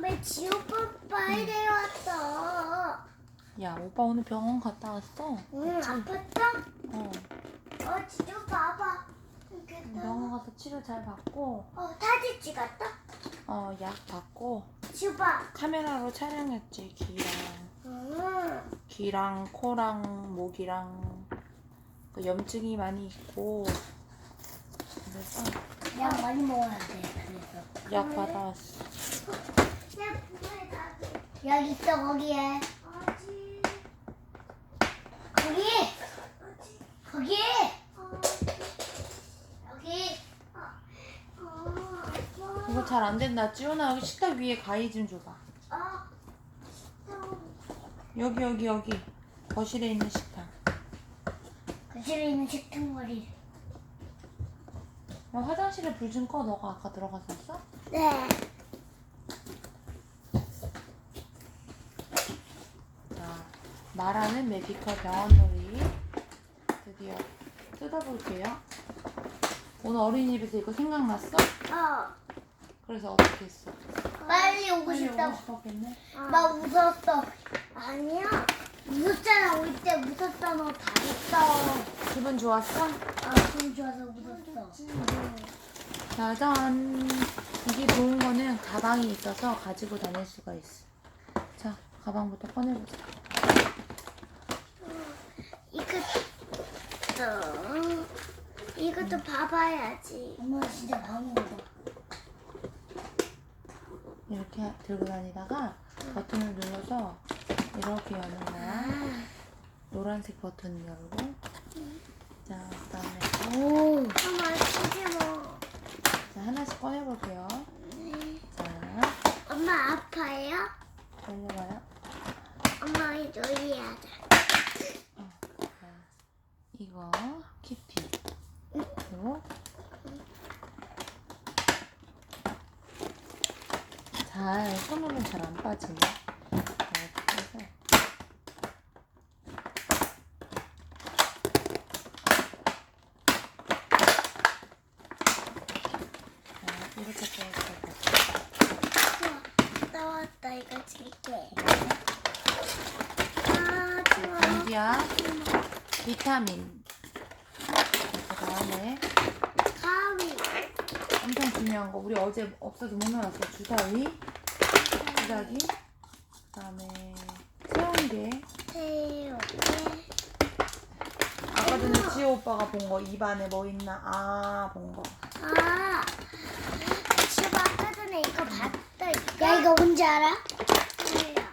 왜 지오빠 빨리 왔어? 야, 오빠 오늘 병원 갔다 왔어. 응, 아팠어? 어. 어, 지오 봐봐. 이렇게 병원 가서 치료 잘 받고, 어, 사진 찍었다? 어, 약 받고, 지오 봐. 카메라로 촬영했지, 귀랑. 응. 귀랑 코랑 목이랑 그 염증이 많이 있고 그래서 약 많이 먹어야 돼, 그래서. 약 받아왔어. 약 있어, 거기에. 거기! 거기! 여기! 이거 잘 안 된다. 지훈아 여기 식탁 위에 가위 좀 줘봐. 여기 여기 여기 거실에 있는 식탁. 거실에 있는 식탁머리. 야, 화장실에 불 좀 꺼. 너가 아까 들어갔었어? 네. 자, 말하는 메디컬 병원놀이 드디어 뜯어볼게요. 오늘 어린이집에서 이거 생각났어? 어. 그래서 어떻게 했어? 빨리 오고 빨리 싶다고. 오고 싶었겠네. 나 웃었어. 아니야. 웃었잖아. 올 때 웃었잖아. 다 했어. 기분 좋았어? 아, 기분 좋아서 웃었어. 짜잔. 이게 좋은 거는 가방이 있어서 가지고 다닐 수가 있어. 자, 가방부터 꺼내보자. 이것도, 이것도 봐봐야지. 엄마 진짜 바보 봐. 이렇게 들고 다니다가 버튼을 눌러서 이렇게 여는 거야. 노란색 버튼 열고. 자, 그 다음에 오. 엄마 치지 뭐. 자, 하나씩 꺼내볼게요. 자, 엄마 아파요? 열려봐요. 엄마 놀이하자. 자, 이거 키티. 그리고 잘 손으로는 잘안 빠지네. 이렇게 해서 자, 이렇게 빼고 좋아. 나왔다. 이거 줄게. 아, 좋아. 비타민. 그 다음에 가위. 엄청 중요한 거 우리 어제 없어서 못 넣어놨어 주사위 주사기 그다음에 체온계 새우. 아까 전에 지호 오빠가 본 거 입안에 뭐 있나 아 본거 아, 지금 아까 전에 이거 봤다. 야, 이거 뭔지 알아?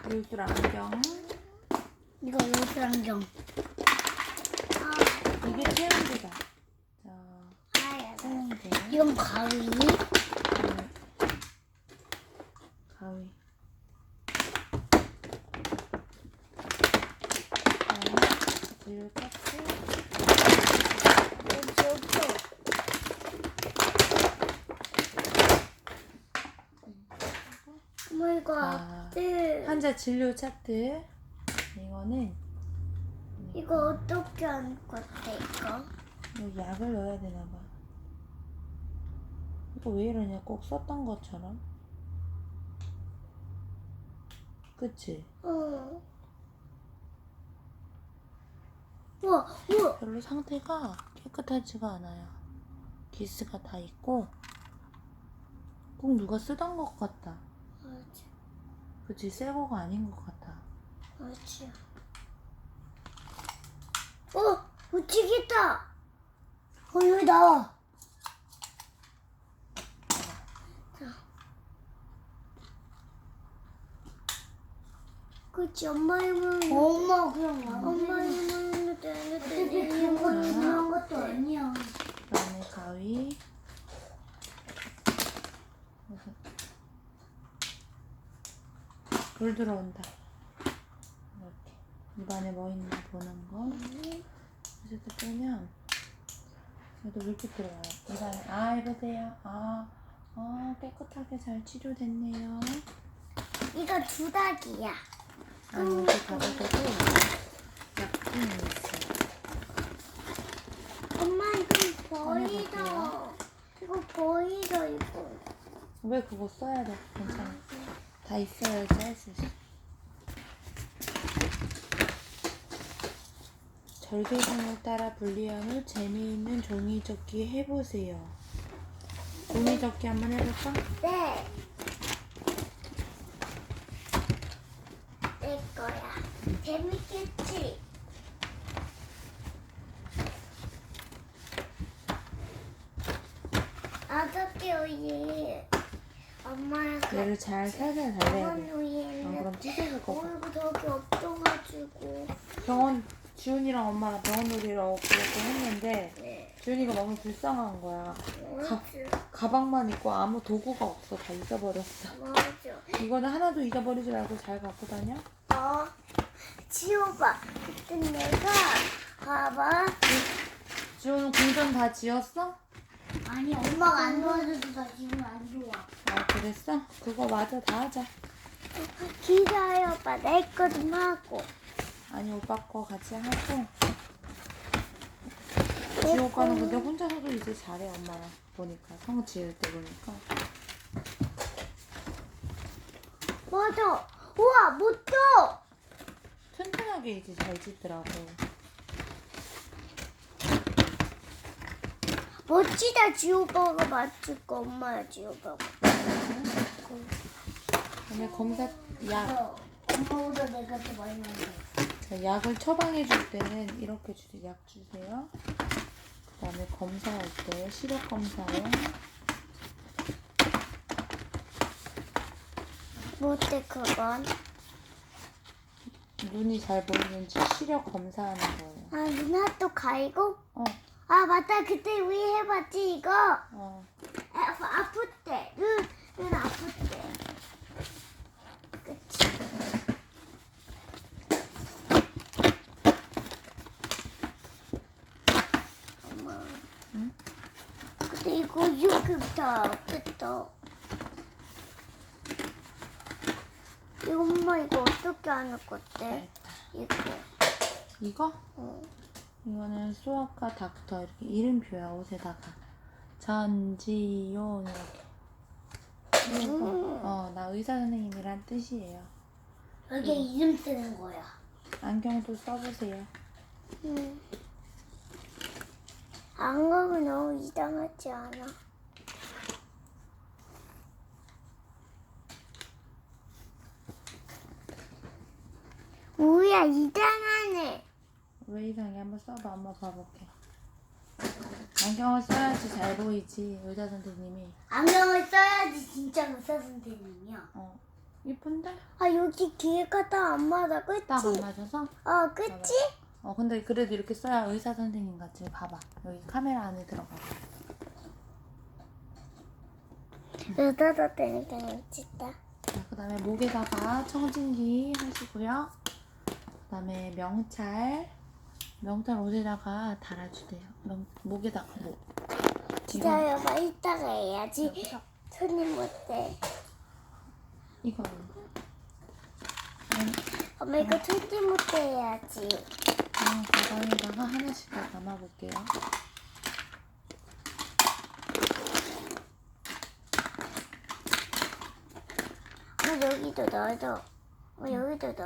울줄 안경 이거 안경. 아, 이게 체온계다 이건 가위. 음, 가위 없어. 어머, 이거 아. 앞에. 환자 진료 차트 이거는 이거 어떻게 하는 건데, 이거? 뭐 약을 넣어야 되나 봐. 이거 왜 이러냐? 꼭 썼던 것처럼. 그치? 어. 우와, 우와. 별로 상태가 깨끗하지가 않아요. 기스가 다 있고, 꼭 누가 쓰던 것 같다. 맞지, 그치? 새 거가 아닌 것 같아. 맞지. 어, 우치겠다. 어, 여기 나와. 그치, 엄마 이름은. 엄마, 그냥 와. 엄마 이름은 어차피 그런 거 중요한 것도 아니야. 그 다음에 가위. 불 들어온다. 이렇게. 입안에 뭐 있나 보는 거. 또 빼면 그래도 물기 들어와요. 입안에 아 해보세요. 아, 아 깨끗하게 잘 치료됐네요. 이거 두닥이야. 아 여기 가져도 약품이 있어요. 엄마, 이거. 보이다. 이거 보이다, 이거. 왜 그거 써야 돼? 괜찮아. 다 있어야지 할수 있어. 절개선을 따라 분리한 후 재미있는 종이접기 해보세요. 종이접기 한번 해볼까? 네. 내 거야. 재밌겠지? 아저씨요, 얘. 엄마랑 얘를 잘 살살 달래야 돼. 있는 그럼 찢어질 거 같아. 어이구 저기 없어가지고 병원 지훈이랑 엄마랑 병원 그렇게 했는데 네 지훈이가 너무 불쌍한 거야. 맞아 가방만 있고 아무 도구가 없어. 다 잊어버렸어. 맞아 이거는 하나도 잊어버리지 말고 잘 갖고 다녀. 어 지워봐 그때 내가 봐봐 지훈은 궁전 다 지었어? 아니 엄마가 안 도와줘서 나 지금 안 좋아 아 그랬어? 그거 맞아 다 하자. 기다려 오빠 내거좀 하고 아니 오빠 거 같이 하고 지호 오빠는 근데 혼자서도 이제 잘해 엄마랑 보니까 성 지을 때 보니까. 맞아. 우와 못줘 튼튼하게 이제 잘 짓더라고. 멋지다 지오빠가. 맞출 거 엄마야 지오빠가. 그다음에 검사 약 엄마보다 내가 더 많이 자, 약을 처방해 줄 때는 이렇게 주세요. 약 주세요. 그 다음에 검사할 때 시력 검사요 못해 그건? 눈이 잘 보이는지 시력 검사하는 거예요. 아 누나 또 가이고? 어. 아 맞다. 그때 우리 해봤지 이거 어. 아, 아플 때눈 눈 아플 때 그치 엄마 응? 근데 이거 이렇게부터 어땠어 이거 엄마 이거 어떻게 하는 건데 이거 이거? 어. 이거는 수학과 닥터 이렇게 이름표야 옷에다가 전지용 이렇게 음. 어나 의사 선생님이란 뜻이에요 여기 이름 쓰는 거야 안경도 써보세요 응. 안경은 너무 이상하지 않아? 뭐야 이상하네. 왜 이상해 한번 써봐 엄마 봐볼게 안경을 써야지 잘 보이지 의사 선생님이 안경을 써야지 진짜 의사 선생님이야. 어 이쁜데? 아 여기 귀가 다 안 맞아, 그치? 딱 안 맞아서? 어, 그치? 어 근데 그래도 이렇게 써야 의사 선생님 같이 봐봐 여기 카메라 안에 들어가 의사 선생님 진짜. 자, 그 다음에 목에다가 청진기 하시고요. 그 다음에 명찰. 명찰 옷에다가 달아주세요. 명, 목에다가 목. 기다려봐, 이따가 해야지. 손님 못해. 이거. 엄마 이거 손님 못해 해야지. 어, 가방에다가 하나씩 다 담아볼게요. 어, 여기도 넣어줘. 어, 여기도 돼.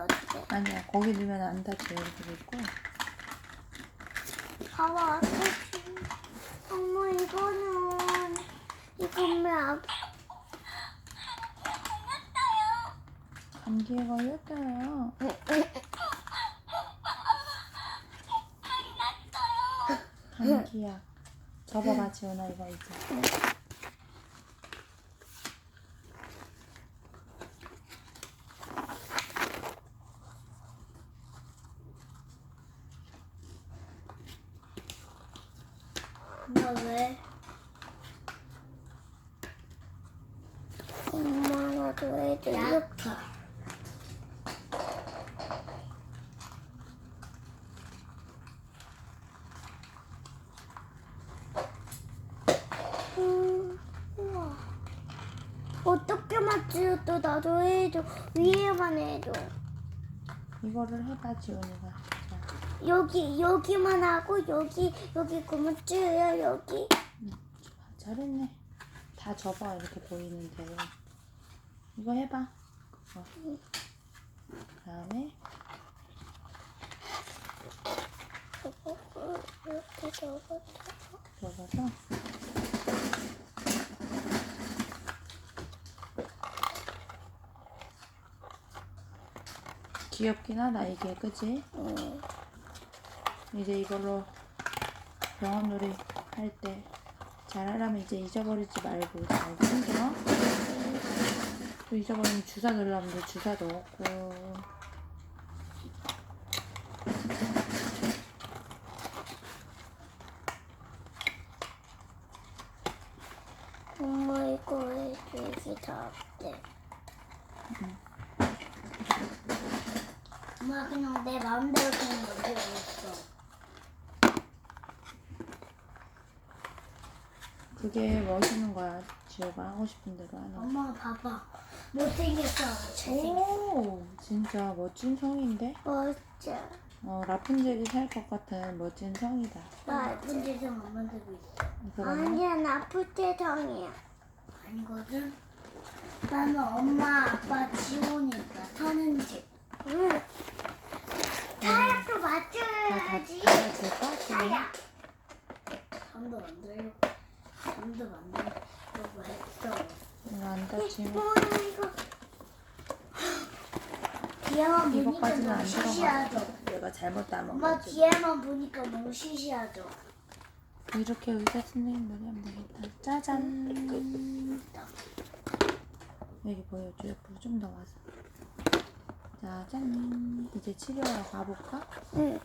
아니야, 거기 넣으면 안 닫혀. 돼 있고. 봐봐, 어떡해. 엄마, 이거는. 이건 왜 안. 감기에 걸렸어요. 감기약. 접어봐, 지훈아, 이거 이제. 왜? 엄마, 나도 애들 이렇게. 음. 어떻게 맞지? 또 나도 해줘. 위에만 해줘. 이거를 해봐, 지훈이가. 자, 여기 여기만 하고 여기 여기 뚫려 여기. 아, 잘했네. 다 접어, 이렇게 보이는데. 이거 해봐. 어. 그다음에 이렇게 접어서 접어서 귀엽긴 하다 이게 그지? 응. 이제 이걸로 병원놀이 할 때 잘하려면 이제 잊어버리지 말고 잘 챙겨. 또 잊어버리면 주사 넣으려면 또 주사도 없고. 엄마 이거 왜 여기 다 없대? 엄마 그냥 내 마음대로 되는 거필요 없어. 그게 멋있는 거야. 지호가 하고 싶은 대로 하는 거. 엄마 봐봐. 못생겼어. 잘생겼어. 오, 진짜 멋진 성인데? 맞아. 어, 라푼젤이 살 것 같은 멋진 성이다. 나 나쁜 짓은 안 만들고 있어. 그러면 아니야 나쁜 짓성이야. 아니거든. 나는 엄마 아빠 지원이니까 사는 집. 응. 타협도 다 맞춰야지. 될까? 타야. 잠도 만들고 잠도 만들고 했어. 이거 안. 뭐야 이거? 뒤에만 보니까 이거까지는 너무 안 들어가. 시시하죠. 내가 잘못 거지. 뒤에만 보니까 너무 시시하죠. 이렇게 의사 선생님들이 하면 되겠다. 짜잔. 여기 보여줘. 옆으로 좀 더 와서. 짜잔. 이제 치료하러 가볼까? 응.